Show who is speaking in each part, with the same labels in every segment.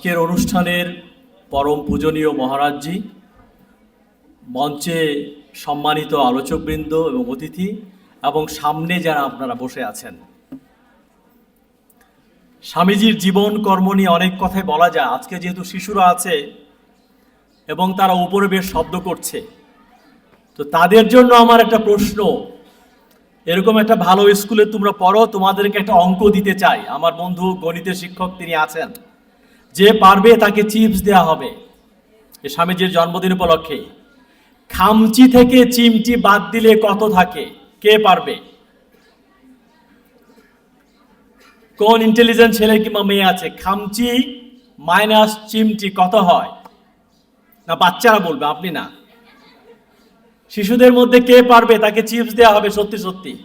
Speaker 1: আজকের অনুষ্ঠানের পরম পূজনীয় মহারাজজি, মঞ্চে সম্মানিত আলোচকবৃন্দ এবং অতিথি এবং সামনে যারা আপনারা বসে আছেন। স্বামীজির জীবন কর্ম নিয়ে অনেক কথাই বলা যায়। আজকে যেহেতু শিশুরা আছে এবং তারা উপরে বেশ শব্দ করছে, তো তাদের জন্য আমার একটা প্রশ্ন, এরকম একটা ভালো স্কুলে তোমরা পড়ো, তোমাদেরকে একটা অঙ্ক দিতে চাই। আমার বন্ধু গণিতের শিক্ষক তিনি আছেন। যে পারবে তাকে চিপস দেয়া হবে। স্বামীজির জন্মদিন উপলক্ষে। খামচি থেকে চিমটি বাদ দিলে কত থাকে? কে পারবে? কোন ইন্টেলিজেন্ট ছেলে কিংবা মেয়ে আছে? খামচি মাইনাস চিমটি কত হয়? না, বাচ্চারা বলবে, আপনি না। শিশুদের মধ্যে কে পারবে? তাকে চিপস দেওয়া হবে, সত্যি সত্যি।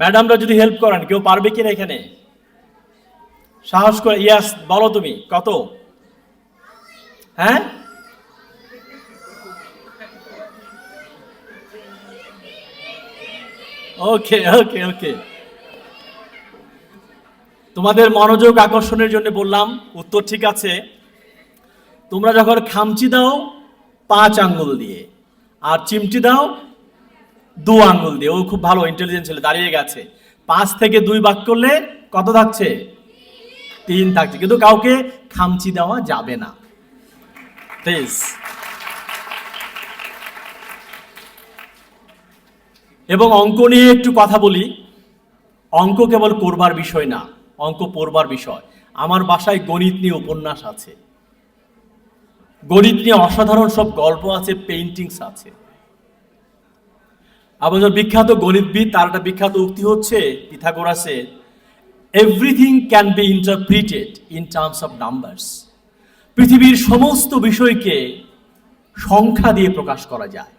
Speaker 1: ম্যাডামরা যদি হেল্প করেন, কেউ পারবে কিনা এখানে? সাহস করে, ইয়াস, বলো তুমি, কত? হ্যাঁ? ওকে ওকে ওকে তোমাদের মনোযোগ আকর্ষণের জন্য বললাম, উত্তর ঠিক আছে। তোমরা যখন খামচি দাও, পাঁচ আঙ্গুল দিয়ে, আর চিমটি দাও, দু আঙ্গুল দিয়ে। ও খুব ভালো ইন্টেলিজেন্ট ছেলে, দাঁড়িয়ে গেছে। পাঁচ থেকে দুই ভাগ করলে কত থাকছে? তিন থাকছে, কিন্তু কাউকে খামচি দেওয়া যাবে না। এবং অঙ্ক নিয়ে একটু কথা বলি। অঙ্ক কেবল করবার বিষয় না, অঙ্ক পড়বার বিষয়। আমার বাসায় গণিত নিয়ে উপন্যাস আছে। গণিত নিয়ে অসাধারণ সব গল্প আছে পেইন্টিংস আছে। আমাদের বিখ্যাত গণিতবিদ, তার একটা বিখ্যাত উক্তি হচ্ছে, পিথাগোরাসের everything can be interpreted in terms of numbers পৃথিবীর সমস্ত বিষয়কে সংখ্যা দিয়ে প্রকাশ করা যায়।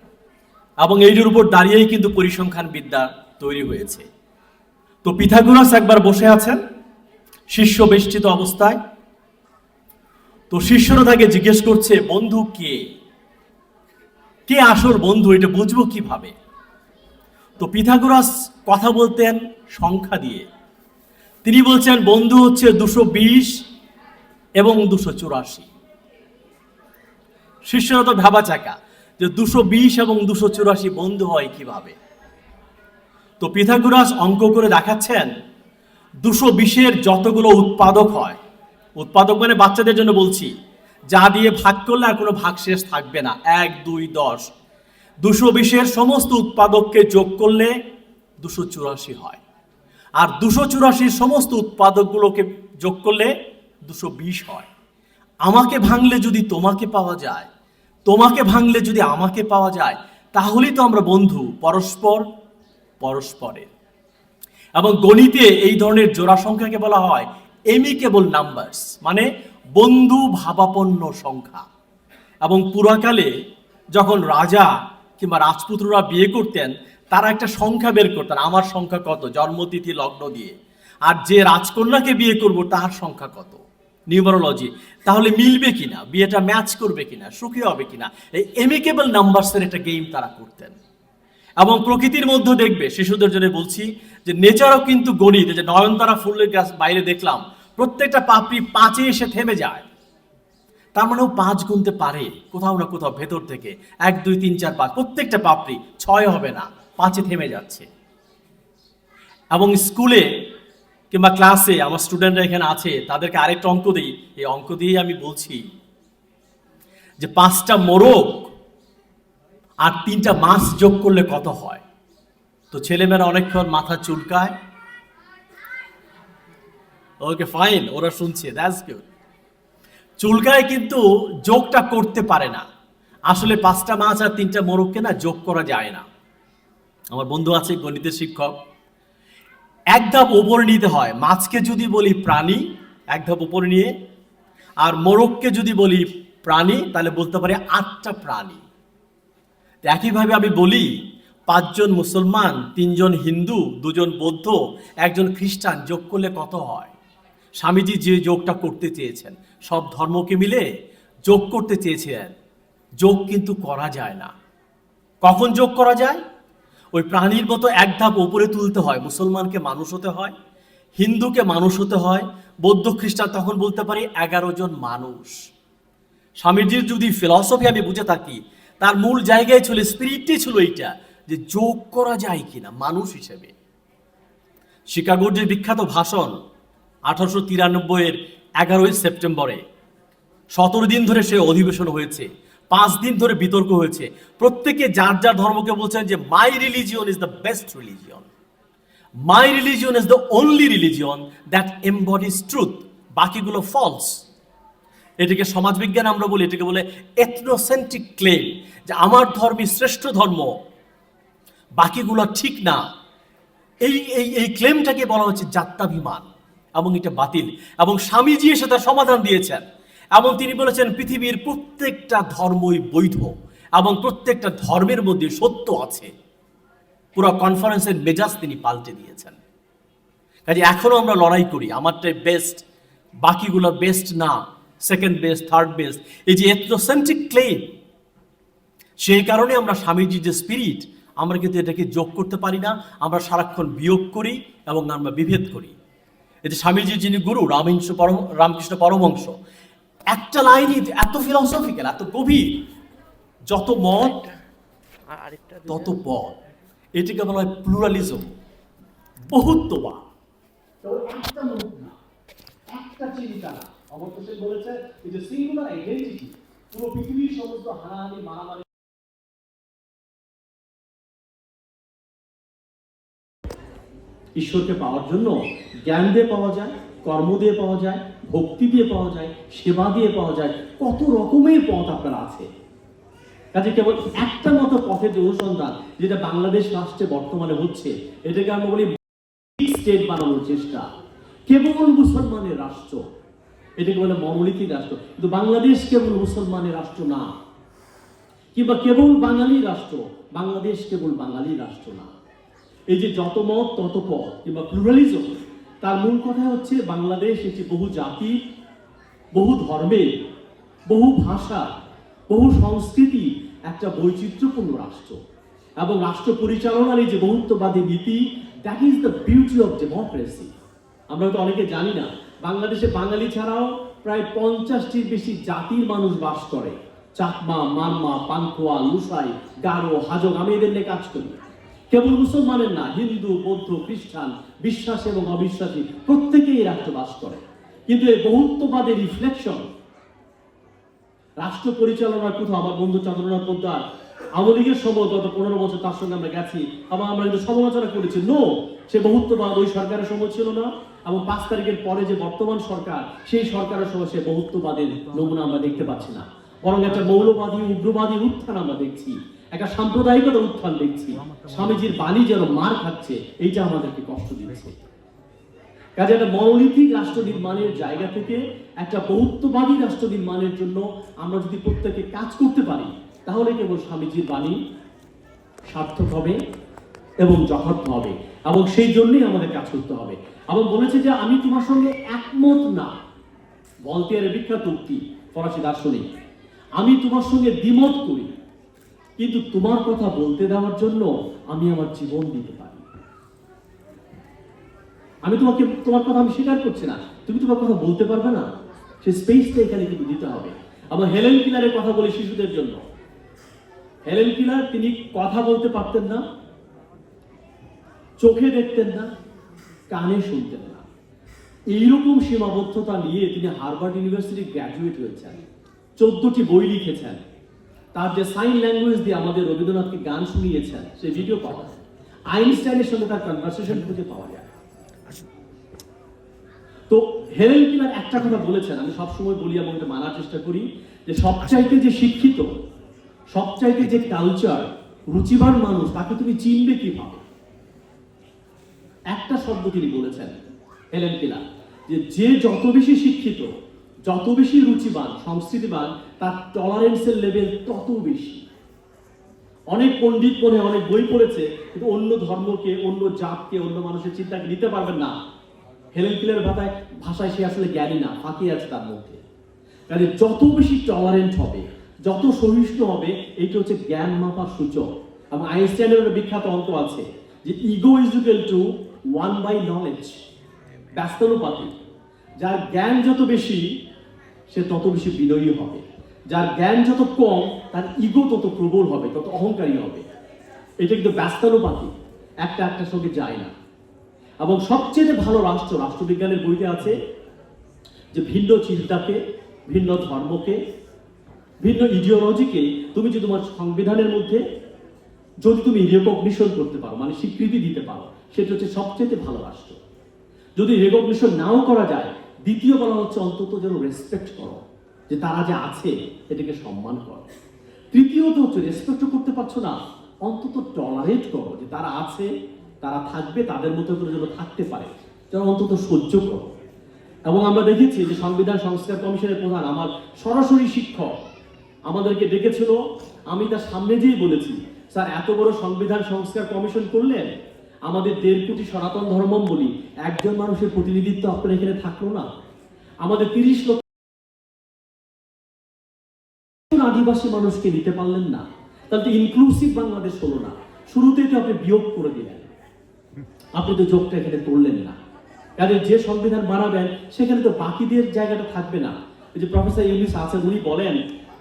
Speaker 1: এবং এইটির উপর দাঁড়িয়েই কিন্তু পরিসংখ্যান বিদ্যা তৈরি হয়েছে। তো পিথাগোরাস একবার বসে আছেন, শিষ্য বেষ্টিত অবস্থায়। তো শিষ্যরা তাকে জিজ্ঞেস করছে, বন্ধু কে? কে আসল বন্ধু? এটা বুঝব কীভাবে? তো পিথাগোরাস কথা বলতেন সংখ্যা দিয়ে। তিনি বলছেন, বন্ধু হচ্ছে দুশো বিশ এবং দুশো চুরাশি। শিষ্যরা তো ভাবা চাকা যে দুশো বিশ এবং দুশো চুরাশি বন্ধু হয় কীভাবে? তো পিথাগোরাস অঙ্ক করে দেখাচ্ছেন, দুশো বিশের যতগুলো উৎপাদক হয়, উৎপাদক মানে বাচ্চাদের জন্য বলছি, যা দিয়ে ভাগ করলে আর কোনো ভাগ শেষ থাকবে না, এক, দুই, দশ। দুশো বিশের সমস্ত উৎপাদককে যোগ করলে দুশো চুরাশি হয়। আর দুশো চুরাশির সমস্ত উৎপাদকগুলোকে যোগ করলে দুশো বিশ হয়। আমাকে ভাঙলে যদি তোমাকে পাওয়া যায়, তোমাকে ভাঙলে যদি আমাকে পাওয়া যায়, তাহলেই তো আমরা বন্ধু পরস্পর পরস্পরের। এবং গণিতে এই ধরনের জোড়া সংখ্যাকে বলা হয় এমিকেবল নাম্বারস মানে বন্ধু ভাবাপন্ন সংখ্যা। এবং পুরাকালে যখন রাজা কিংবা রাজপুত্ররা বিয়ে করতেন তারা একটা সংখ্যা বের করতেন আমার সংখ্যা কত, জন্মতিথি, লগ্ন দিয়ে। আর যে রাজকন্যাকে বিয়ে করব, তার সংখ্যা কত? নিউমারোলজি। তাহলে মিলবে কিনা? বিয়েটা ম্যাচ করবে কিনা? সুখী হবে কিনা? এই এমিকেবল নাম্বারসের একটা গেম তারা করতেন। এবং প্রকৃতির মধ্যে দেখবে, শিশুদের জন্য বলছি যে, নেচারও কিন্তু গণিত। যে নয়নতারা ফুলের গাছ বাইরে দেখলাম, প্রত্যেকটা পাপড়ি পাঁচে এসে থেমে যায়। তার মানে ও পাঁচ গুনতে পারে, কোথাও না কোথাও ভেতর থেকে। এক, দুই, তিন, চার, পাঁচ, প্রত্যেকটা পাপড়ি ছয় হবে না। পাঁচে থেমে যাচ্ছে। এবং স্কুলে কিংবা ক্লাসে আমার স্টুডেন্টরা এখানে আছে, তাদেরকে আরেকটা অঙ্ক দিই। এই অঙ্ক দিয়েই আমি বলছি যে পাঁচটা মোরগ আর তিনটা মাছ যোগ করলে কত হয়? তো ছেলেমেয়েরা অনেকক্ষণ মাথা চুলকায়। ওকে, ফাইন, ওরা শুনছে দ্যাটস গুড চুলকায় কিন্তু যোগটা করতে পারে না। আসলে পাঁচটা মাছ আর তিনটা মোরগকে না যোগ করা যায় না। আমার বন্ধু আছে গণিতের শিক্ষক। এক ধাপ ওপরে নিতে হয়, মাছকে যদি বলি প্রাণী, এক ধাপ ওপরে নিয়ে, আর মোরগকে যদি বলি প্রাণী, তাহলে বলতে পারি আটটা প্রাণী। একইভাবে আমি বলি, পাঁচজন মুসলমান, তিনজন হিন্দু, দুজন বৌদ্ধ, একজন খ্রিস্টান, যোগ করলে কত হয়? স্বামীজি যে যোগটা করতে চেয়েছেন, সব ধর্মকে মিলে যোগ করতে চেয়েছিলেন যোগ কিন্তু করা যায় না। কখন যোগ করা যায়? ওই প্রাণীর মতো এক ধাপ উপরে তুলতে হয়। মুসলমানকে মানুষ হতে হয়, হিন্দুকে মানুষ হতে হয়, বৌদ্ধ খ্রিস্টান তখন বলতে পারি এগারো জন মানুষ। স্বামীজির যদি ফিলসফি আমি বুঝে থাকি, তার মূল জায়গায় ছিল স্পিরিটই ছিল এইটা, যে যোগ করা যায় কিনা, মানুষ হিসেবে। শিকাগোর যে বিখ্যাত ভাষণ, আঠারোশো তিরানব্বইয়ের এগারোই সেপ্টেম্বরে, সতেরো দিন ধরে সে অধিবেশন হয়েছে। পাঁচ দিন ধরে বিতর্ক হয়েছে। প্রত্যেকে যার যার ধর্মকে বলছেন যে my religion is the best religion my religion is the only religion that embodies truth বাকিগুলো ফলস এটাকে সমাজবিজ্ঞান আমরা বলি, এটাকে বলে এথনোসেন্ট্রিক ক্লেম যে আমার ধর্মই শ্রেষ্ঠ ধর্ম, বাকিগুলো ঠিক না। এই এই এই ক্লেমটাকে বলা হচ্ছে জাত্যাভিমান, এবং এটা বাতিল। এবং স্বামীজি এসে তার সমাধান দিয়েছেন। এবং তিনি বলেছেন, পৃথিবীর প্রত্যেকটা ধর্মই বৈধ এবং প্রত্যেকটা ধর্মের মধ্যে সত্য আছে। পুরো কনফারেন্সের মেজাজ তিনি পাল্টে দিয়েছেন। কাজে এখনও আমরা লড়াই করি, আমারটাই বেস্ট বাকিগুলো বেস্ট না সেকেন্ড বেস্ট থার্ড বেস্ট এই যে এথনোসেন্ট্রিক ক্লেম সেই কারণে আমরা স্বামীজির যে স্পিরিট আমরা কিন্তু এটাকে যোগ করতে পারি না, আমরা সারাক্ষণ বিয়োগ করি এবং আমরা বিভেদ করি। যে স্বামীজির যিনি গুরু, রামহিংস পরম, রামকৃষ্ণ পরমহংস একটা লাইনই এত ফিলসফিক্যাল এত গভীর যত মত তত পথ এটিকে বলা হয় প্লুরালিজম বহুত্ববাদ। একটা মুখ না একটা চিন্তা না। অমর্ত্য সেন বলেছে এই যে সিঙ্গুলার আইডেন্টিটি পুরো পৃথিবীর সমস্ত হানাহানি মারামারি ঈশ্বরকে পাওয়ার জন্য জ্ঞান দিয়ে পাওয়া যায় কর্ম দিয়ে পাওয়া যায়, ভক্তি দিয়ে পাওয়া যায়, সেবা দিয়ে পাওয়া যায়, কত রকমের পথ আপনার আছে। কাজে কেবল একটা মতো পথের যে অনুসন্ধান, যেটা বাংলাদেশ রাষ্ট্রে বর্তমানে হচ্ছে, এটাকে আমরা বলি স্টেট বানানোর চেষ্টা। কেবল মুসলমানের রাষ্ট্র। এটাকে বলে মনোলিথিক রাষ্ট্র। কিন্তু বাংলাদেশ কেবল মুসলমানের রাষ্ট্র না। কিংবা কেবল বাঙালি রাষ্ট্র। বাংলাদেশ কেবল বাঙালি রাষ্ট্র না। এই যে যত মত, তত পথ, কিংবা প্লুরালিজম তার মূল কথা হচ্ছে বাংলাদেশ একটি বহু জাতি, বহু ধর্মের বহু ভাষা, বহু সংস্কৃতি, একটা বৈচিত্র্যপূর্ণ রাষ্ট্র। এবং রাষ্ট্র পরিচালনার এই যে বহুত্ববাদী নীতি that is the beauty of democracy আমরা তো অনেকে জানি না, বাংলাদেশে বাঙালি ছাড়াও প্রায় পঞ্চাশটির বেশি জাতির মানুষ বাস করে। চাকমা, মারমা, পানখোয়া, লুসাই, গারো, হাজং, আমি এদের নিয়ে কাজ করি। কেবল মুসলমানের না, হিন্দু, বৌদ্ধ, খ্রিস্টান, বিশ্বাস এবং অবিশ্বাসী প্রত্যেকেই রাষ্ট্র বাস করে। কিন্তু এই বহুত্ববাদের রিফ্লেকশন রাষ্ট্র পরিচালনার কোথাও আমার বন্ধু চন্দ্রনাথ পোদ্দার আওয়ামী সময় গত পনেরো বছর তার সঙ্গে আমরা গেছি, আবার আমরা কিন্তু সমালোচনা করেছি। নো সে বহুত্ববাদ ওই সরকারের সময় ছিল না এবং পাঁচ তারিখের পরে যে বর্তমান সরকার, সেই সরকারের সময় সে বহুত্ববাদের নমুনা আমরা দেখতে পাচ্ছি না। বরং একটা মৌলবাদী, উগ্রবাদী উত্থান আমরা দেখছি। একটা সাম্প্রদায়িকতা উত্থান দেখছি। স্বামীজির বাণী যেন মার খাচ্ছে, এইটা আমাদেরকে কষ্ট দিচ্ছে। কাজে একটা মনোলিথিক রাষ্ট্র নির্মাণের জায়গা থেকে একটা বহুত্ববাদী রাষ্ট্র নির্মাণের জন্য আমরা যদি প্রত্যেকে কাজ করতে পারি, তাহলে কেবল স্বামীজির বাণী সার্থক হবে এবং যথার্থ হবে এবং সেই জন্যই আমাদের কাজ করতে হবে। এবং বলেছে যে, আমি তোমার সঙ্গে একমত না। ভলতেয়ারের বিখ্যাত উক্তি, ফরাসি দার্শনিক। আমি তোমার সঙ্গে দ্বিমত করি। কিন্তু তোমার কথা বলতে দেওয়ার জন্য আমি আমার জীবন দিতে পারি। আমি তোমাকে, তোমার কথা আমি স্বীকার করছি না। তুমি তোমার কথা বলতে পারবে না। সে স্পেসটা এখানে কিন্তু দিতে হবে। আবার হেলেন কিলারের কথা বলি শিশুদের জন্য। হেলেন কিলার তিনি কথা বলতে পারতেন না, চোখে দেখতেন না, কানে শুনতেন না। এইরকম সীমাবদ্ধতা নিয়ে তিনি হার্ভার্ড ইউনিভার্সিটি গ্র্যাজুয়েট হয়েছেন। চোদ্দটি বই লিখেছেন। তার যে সাইন ল্যাঙ্গুয়েজ দিয়ে আমাদের রবীন্দ্রনাথকে গান শুনিয়েছেন সে ভিডিও পাওয়া যায়। আইনস্টাইনের সঙ্গে তার কনভারসেশন খুঁজে পাওয়া যায়। তো হেলেন কিলার একটা কথা বলেছেন, আমি সবসময় বলি এবং এটা মানার চেষ্টা করি, যে সবচাইতে যে শিক্ষিত, সবচাইতে যে কালচার রুচিবান মানুষ, তাকে তুমি চিনবে কীভাবে? একটা শব্দ তিনি বলেছেন, হেলেন কিলার, যে যে যত বেশি শিক্ষিত যত বেশি রুচিবান, সংস্কৃতিবান, তার টলারেন্সের লেভেল তত বেশি। অনেক পণ্ডিত পড়ে অনেক বই পড়েছে, কিন্তু অন্য ধর্মকে, অন্য জাতকে, অন্য মানুষের চিন্তাকে নিতে পারবেন না। হেলেন কিলের ভাষায় ভাষায় সে আসলে জ্ঞানী না ফাঁকি আছে তার মধ্যে। কাজে যত বেশি টলারেন্ট হবে, যত সহিষ্ণু হবে, এইটা হচ্ছে জ্ঞান মাপার সূচক। এবং আইনস্টাইনের একটা বিখ্যাত অঙ্ক আছে যে ego is equal to one by knowledge ব্যস্তানুপাতিক। যার জ্ঞান যত বেশি সে তত বেশি বিনয়ী হবে। যার জ্ঞান যত কম, তার ইগো তত প্রবল হবে, তত অহংকারী হবে। এটা কিন্তু ব্যস্তানুপাতিক। একটা একটার সঙ্গে যায় না। এবং সবচেয়ে ভালো রাষ্ট্র রাষ্ট্রবিজ্ঞানের বইতে আছে যে ভিন্ন চিন্তাকে, ভিন্ন ধর্মকে, ভিন্ন ইডিওলজিকে তুমি যে তোমার সংবিধানের মধ্যে যদি তুমি রেকগনিশন করতে পারো মানে স্বীকৃতি দিতে পারো, সেটা হচ্ছে সবচেয়ে ভালো রাষ্ট্র। যদি রেকগনিশন নাও করা যায় দ্বিতীয় বলা হচ্ছে অন্তত যেন রেসপেক্ট করো, যে তারা যে আছে এটাকে সম্মান করো। তৃতীয়ত হচ্ছে রেসপেক্ট করতে পারছ না, অন্তত টলারেট করো যে তারা আছে, তারা থাকবে, তাদের মতো করে যেন থাকতে পারে, যেন অন্তত সহ্য করো। এবং আমরা দেখেছি যে সংবিধান সংস্কার কমিশনের প্রধান আমার সরাসরি শিক্ষক আমাদেরকে ডেকেছিল, আমি তার সামনে যেই বলেছি, স্যার, এত বড় সংবিধান সংস্কার কমিশন করলেন আমাদের দেড় কোটি সনাতন ধর্ম বলি, একজন মানুষের প্রতিনিধিত্ব আপনার এখানে থাকল না? আমাদের তিরিশ লক্ষ আদিবাসী মানুষকে নিতে পারলেন না। তাহলে তো ইনক্লুসিভ বাংলাদেশ হলো না। শুরুতেই তো আপনি বিয়োগ করে দিলেন। আপনি তো যোগটা এখানে করলেন না। কাজে যে সংবিধান বানাবেন, সেখানে তো বাকিদের জায়গাটা থাকবে না। যে প্রফেসর ইউনিস আছেন, উনি বলেন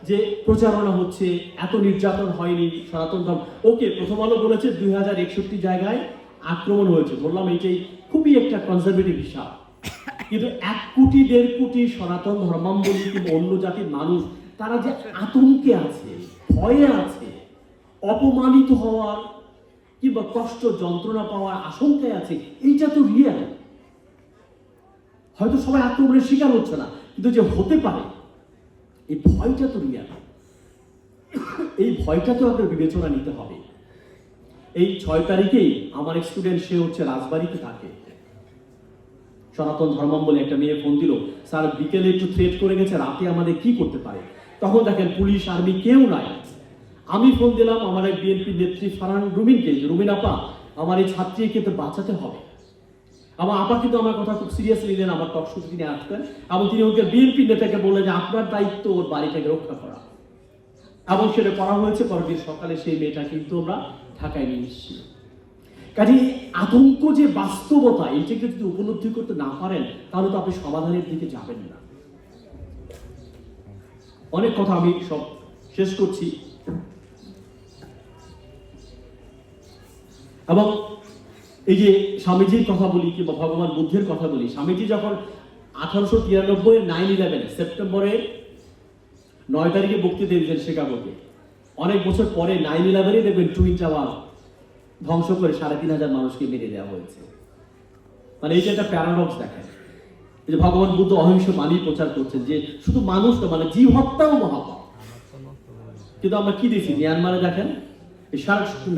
Speaker 1: যে প্রচারণা হচ্ছে, এত নির্যাতন হয়নি সনাতন ধর্ম। ওকে, প্রথম আলো বলেছে দুই হাজার একষট্টি জায়গায় আক্রমণ হয়েছে। বললাম এইটাই খুবই একটা কনজারভেটিভ হিসাব। কিন্তু এক কোটি, দেড় কোটি সনাতন ধর্মাবলম্বী কিংবা অন্য জাতির মানুষ, তারা যে আতঙ্কে আছে, ভয়ে আছে, অপমানিত হওয়ার কিংবা কষ্ট, যন্ত্রণা পাওয়ার আশঙ্কায় আছে, এইটা তো রিয়েল হয়তো সবাই আক্রমণের শিকার হচ্ছে না, কিন্তু যে হতে পারে, এই ভয়টা তো রিয়াল এই ভয়টাকেও আপনার বিবেচনা নিতে হবে। এই ছয় তারিখেই আমার স্টুডেন্ট সে হচ্ছে রাজবাড়িতে থাকে। সনাতন ধর্মাবলী একটা মেয়ে ফোন দিল, স্যার, বিকেলে একটু থ্রেট করে গেছে, রাতে আমাদের কি করতে পারে? তখন দেখেন পুলিশ আর্মি কেউ নাই। আমি ফোন দিলাম আমার এক বিএনপি নেত্রী ফারহান রুমিনকে রুমিন আপা, আমার এই ছাত্রীকে তো বাঁচাতে হবে। আমার আপা কিন্তু আমার কথা খুব সিরিয়াসলি নিলেন আমার টক শুতে তিনি আসতেন এবং তিনি ওকে বিএনপি নেতাকে বললেন যে, আপনার দায়িত্ব ওর বাড়িটাকে রক্ষা করা। এবং সেটা করা হয়েছে, পরদিন সকালে সেই মেয়েটা কিন্তু আমরা ঢাকায় নিয়ে এসেছি। কাজে আতঙ্ক যে বাস্তবতা, এইটাকে যদি উপলব্ধি করতে না পারেন, তাহলে তো আপনি সমাধানের দিকে যাবেন না। অনেক কথা আমি সব শেষ করছি। এবং এই যে স্বামীজির কথা বলি কিংবা ভগবান বুদ্ধের কথা বলি, স্বামীজি যখন আঠারোশো তিরানব্বই নাইন ইলেভেন সেপ্টেম্বরের নয় তারিখে বক্তৃতা দিয়েছেন শিকাগোতে অনেক বছর পরে নাইন ইলেভেনে দেখবেন টুইন টাওয়ার ধ্বংস করে সাড়ে তিন হাজার মানুষকে মেরে দেওয়া হয়েছে। মানে এই যে একটা প্যারাডক্স এই যে ভগবান বুদ্ধ অহিংস মানি প্রচার করছেন যে শুধু মানুষ তো মানে জীব হত্যাও মহাপাপ। কিন্তু আমরা কি দেখি মিয়ানমারে দেখেন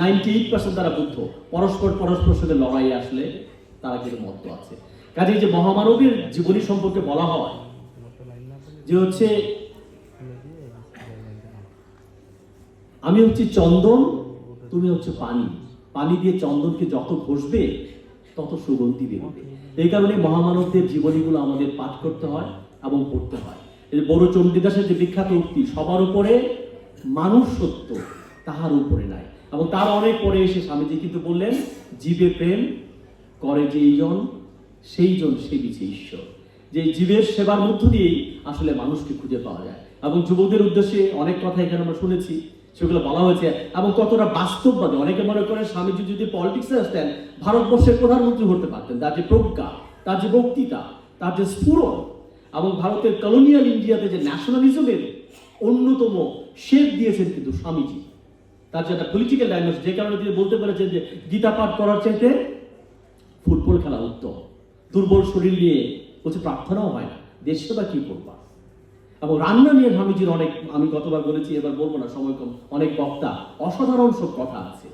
Speaker 1: নাইনটি এইট পার্সেন্ট তারা বুদ্ধ। পরস্পর পরস্পর সাথে লড়াই আসলে তারা কিন্তু মত্ত আছে। কাজে যে মহামানবীর জীবনী সম্পর্কে বলা হয়, যে হচ্ছে আমি হচ্ছে চন্দন তুমি হচ্ছে পানি। পানি দিয়ে চন্দনকে যত ঘষবে তত সুগন্ধি বেরোবে। এই কারণে মহামানবদের জীবনীগুলো আমাদের পাঠ করতে হয় এবং পড়তে হয়। এই বড় চণ্ডীদাসের যে বিখ্যাত উক্তি সবার উপরে মানুষ সত্য তাহার উপরে নাই। এবং তার অনেক পরে এসে স্বামীজি কিন্তু বললেন জীবে প্রেম করে যেই জন সেই জন সেবিছে ঈশ্বর। যে জীবের সেবার মধ্য দিয়েই আসলে মানুষকে খুঁজে পাওয়া যায়। এবং যুবকদের উদ্দেশ্যে অনেক কথা এখানে আমরা শুনেছি। সেগুলো বলা হয়েছে এবং কতটা বাস্তববাদী। অনেকে মনে করেন স্বামীজি যদি পলিটিক্সে আসতেন, ভারতবর্ষের প্রধানমন্ত্রী হতে পারতেন। তার যে প্রজ্ঞা, তার যে বক্তৃতা, তার যে স্ফুরণ এবং ভারতের কলোনিয়াল ইন্ডিয়াতে যে ন্যাশনালিজমের অন্যতম শেপ দিয়েছেন কিন্তু স্বামীজি। তার যে একটা পলিটিক্যাল ডাইমেনশন যে কারণে তিনি বলতে পেরেছেন যে গীতা পাঠ করার চাইতে ফুটবল খেলা উত্তম। দুর্বল শরীর নিয়ে বলছে প্রার্থনাও হয় না। দেশ সেবা কি করবা? এবং রান্না নিয়ে স্বামীজির অনেক, আমি গতবার বলেছি, এবার বলব না, সময় কম। অনেক বক্তা অসাধারণ সব কথা আছে।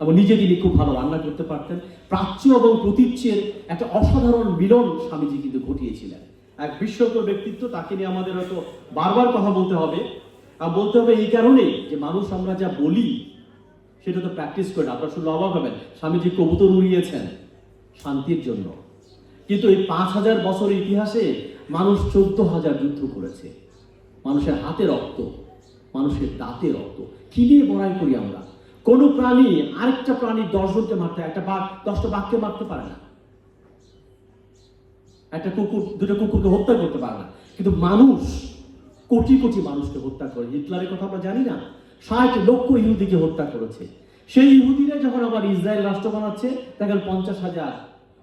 Speaker 1: এবং নিজে তিনি খুব ভালো রান্না করতে পারতেন। প্রাচ্য এবং প্রতীচ্যের একটা অসাধারণ মিলন স্বামীজি কিন্তু ঘটিয়েছিলেন। এক বিশ্বকর ব্যক্তিত্ব, তাকে নিয়ে আমাদের হয়তো বারবার কথা বলতে হবে। আর বলতে হবে এই কারণেই যে মানুষ আমরা যা বলি, সেটা তো প্র্যাকটিস করে আপনারা শুনলে অবাক হবেন, স্বামীজি কবুতর উড়িয়েছেন শান্তির জন্য। কিন্তু এই পাঁচ হাজার বছর ইতিহাসে মানুষ চোদ্দ হাজার যুদ্ধ করেছে। মানুষের হাতে রক্ত, মানুষের দাঁতে রক্ত। কি নিয়ে বড়াই করি আমরা? কোনো প্রাণী আরেকটা প্রাণী দশজনকে মারতে একটা বাঘ দশটা বাঘকে মারতে পারে না। একটা কুকুর, দুটো কুকুরকে হত্যা করতে পারে না। কিন্তু মানুষ, কোটি কোটি মানুষকে হত্যা করে। হিটলারের কথা আমরা জানি না? ষাট লক্ষ ইহুদিকে হত্যা করেছে। সেই ইহুদিরা যখন আবার ইসরায়েল রাষ্ট্র বানাচ্ছে দেখেন পঞ্চাশ হাজার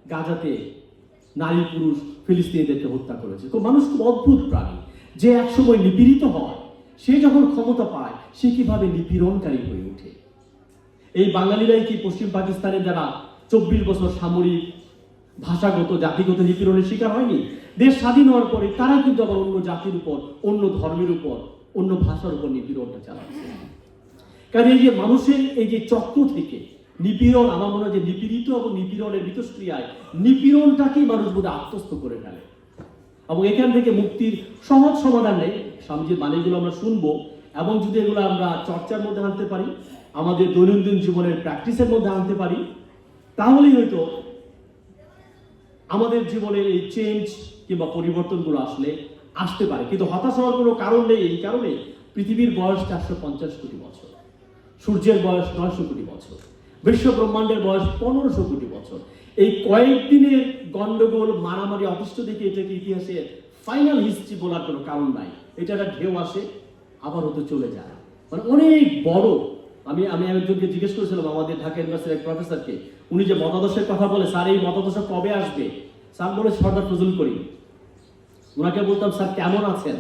Speaker 1: গাজাতে নারী পুরুষ ফিলিস্তিনিদেরকে হত্যা করেছে। তো মানুষ খুব অদ্ভুত প্রাণী। যে একসময় নিপীড়িত হয়, সে যখন ক্ষমতা পায়, সে কীভাবে নিপীড়নকারী হয়ে ওঠে? এই বাঙালিরাই কি পশ্চিম পাকিস্তানের যারা চব্বিশ বছর সামরিক ভাষাগত, জাতিগত নিপীড়নের শিকার হয়নি? দেশ স্বাধীন হওয়ার পরে তারা কিন্তু আবার অন্য জাতির উপর, অন্য ধর্মের উপর, অন্য ভাষার উপর নিপীড়নটা চালাচ্ছে। কারণ এই যে মানুষের এই যে চক্র থেকে নিপীড়ন আমার মনে হয় যে নিপীড়িত এবং নিপীড়নের বিতস্ক্রিয়ায় নিপীড়নটাকেই মানুষ বোধহয় আত্মস্থ করে ফেলে। এবং এখান থেকে মুক্তির সহজ সমাধান নেই। স্বামীজির বাণীগুলো আমরা শুনব এবং যদি এগুলো আমরা চর্চার মধ্যে আনতে পারি, আমাদের দৈনন্দিন জীবনের প্র্যাকটিসের মধ্যে আনতে পারি, তাহলেই হয়তো আমাদের জীবনের এই চেঞ্জ কিংবা পরিবর্তনগুলো আসলে আসতে পারে। কিন্তু হতাশ হওয়ার কোনো কারণ নেই। এই কারণে পৃথিবীর বয়স চারশো পঞ্চাশ কোটি বছর। সূর্যের বয়স নয়শো কোটি বছর। বিশ্ব ব্রহ্মাণ্ডের বয়স পনেরোশো কোটি বছর। এই কয়েকদিনের গন্ডগোল, মারামারি অতিষ্ঠ দেখে এটাকে ইতিহাসের ফাইনাল হিস্ট্রি বলার কোনো কারণ নাই। এটা একটা ঢেউ আসে, আবার হতে চলে যায়। মানে অনেক বড়। আমি আমি একজনকে জিজ্ঞেস করেছিলাম, আমাদের ঢাকা ইউনিভার্সিটির এক প্রফেসরকে। উনি যে মতাদর্শের কথা বলে, স্যার, এই মতাদর্শ কবে আসবে? স্যার বলে, সর্দার ফজল করি ওনাকে বলতাম, স্যার, কেমন আছেন?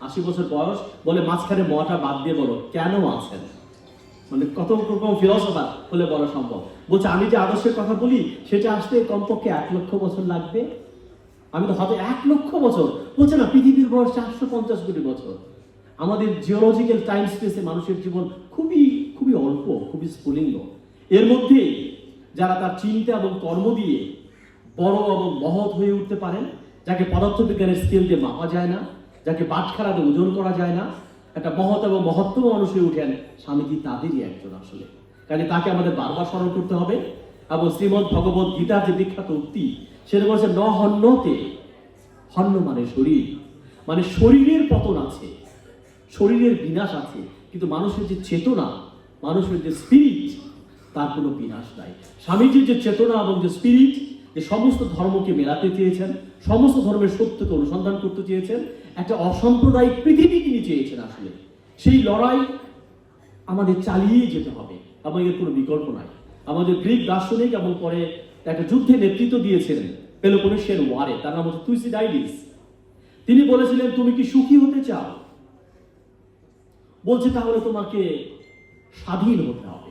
Speaker 1: আশি বছর বয়স। বলে, মাঝখানে মটা বাদ দিয়ে বলো, কেন আছেন? মানে কত রকম ফিলসফার, হলে বলা সম্ভব। বলছে, আমি যে আদর্শের কথা বলি, সেটা আসতে কমপক্ষে এক লক্ষ বছর লাগবে? আমি তো হবে এক লক্ষ বছর? বলছে, না, পৃথিবীর বয়স চারশো পঞ্চাশ কোটি বছর। আমাদের জিওলজিক্যাল টাইম স্পেসে মানুষের জীবন খুবই খুবই অল্প, খুবই স্ফুলিঙ্গ। এর মধ্যে যারা তার চিন্তা এবং কর্ম দিয়ে বড় এবং মহৎ হয়ে উঠতে পারেন, যাকে পদার্থবিজ্ঞানের স্কেল দিয়ে মাপা যায় না, যাকে বাটখারাতে ওজন করা যায় না একটা মহৎ এবং মহত্ব মানুষ হয়ে উঠেন স্বামীজি তাদেরই একজন আসলে। কাজে তাকে আমাদের বারবার স্মরণ করতে হবে এবং শ্রীমদ ভগবত গীতার যে বিখ্যাত উক্তি সেটা বলছে ন হন্যতে হন্য মানে শরীর। মানে শরীরের পতন আছে, শরীরের বিনাশ আছে, কিন্তু মানুষের যে চেতনা, মানুষের যে স্পিরিট তার কোনো বিনাশ নাই। স্বামীজির যে চেতনা এবং যে স্পিরিট যে সমস্ত ধর্মকে মেলাতে চেয়েছেন, সমস্ত ধর্মের সত্যকে অনুসন্ধান করতে চেয়েছেন, একটা অসাম্প্রদায়িক পৃথিবী তিনি চেয়েছেন আসলে। সেই লড়াই আমাদের চালিয়ে যেতে হবে এর কোনো বিকল্প নাই। আমাদের গ্রিক দার্শনিক এবং পরে একটা যুদ্ধে নেতৃত্ব দিয়েছিলেন পেলোপনেশিয়ান ওয়ারে, তার নাম হচ্ছে তুইসি তুইসিডাইডিস তিনি বলেছিলেন, তুমি কি সুখী হতে চাও? বলছে, তাহলে তোমাকে স্বাধীন হতে হবে।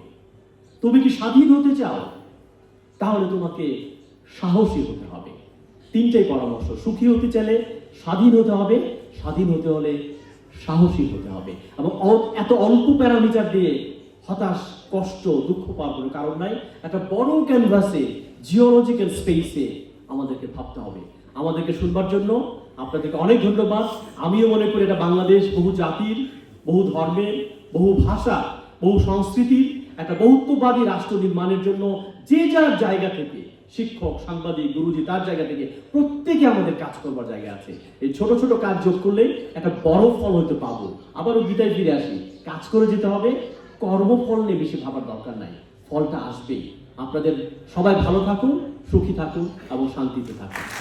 Speaker 1: তুমি কি স্বাধীন হতে চাও? তাহলে তোমাকে সাহসী হতে হবে। তিনটাই পরামর্শ, সুখী হতে চাইলে স্বাধীন হতে হবে, স্বাধীন হতে হলে সাহসী হতে হবে। এবং এত অল্প প্যারামিটার দিয়ে হতাশ, কষ্ট, দুঃখ পাওয়ার কোনো কারণ নাই। একটা বড় ক্যানভাসে, জিওলজিক্যাল স্পেসে আমাদেরকে ভাবতে হবে। আমাদেরকে শুনবার জন্য আপনাদেরকে অনেক ধন্যবাদ। আমিও মনে করি এটা বাংলাদেশ বহু জাতির, বহু ধর্মের, বহু ভাষা বহু সংস্কৃতির, একটা বহুত্ববাদী রাষ্ট্র নির্মাণের জন্য যে যার জায়গা থেকে শিক্ষক, সাংবাদিক, গুরুজি তার জায়গা থেকে প্রত্যেকে আমাদের কাজ করবার জায়গা আছে। এই ছোট ছোট কাজ যোগ করলে একটা বড় ফল হতে পাবো। আবারও গীতায় ফিরে আসি, কাজ করে যেতে হবে, কর্মফল নিয়ে বেশি ভাবার দরকার নাই, ফলটা আসবেই। আপনাদের সবাই ভালো থাকুন, সুখী থাকুন এবং শান্তিতে থাকুন।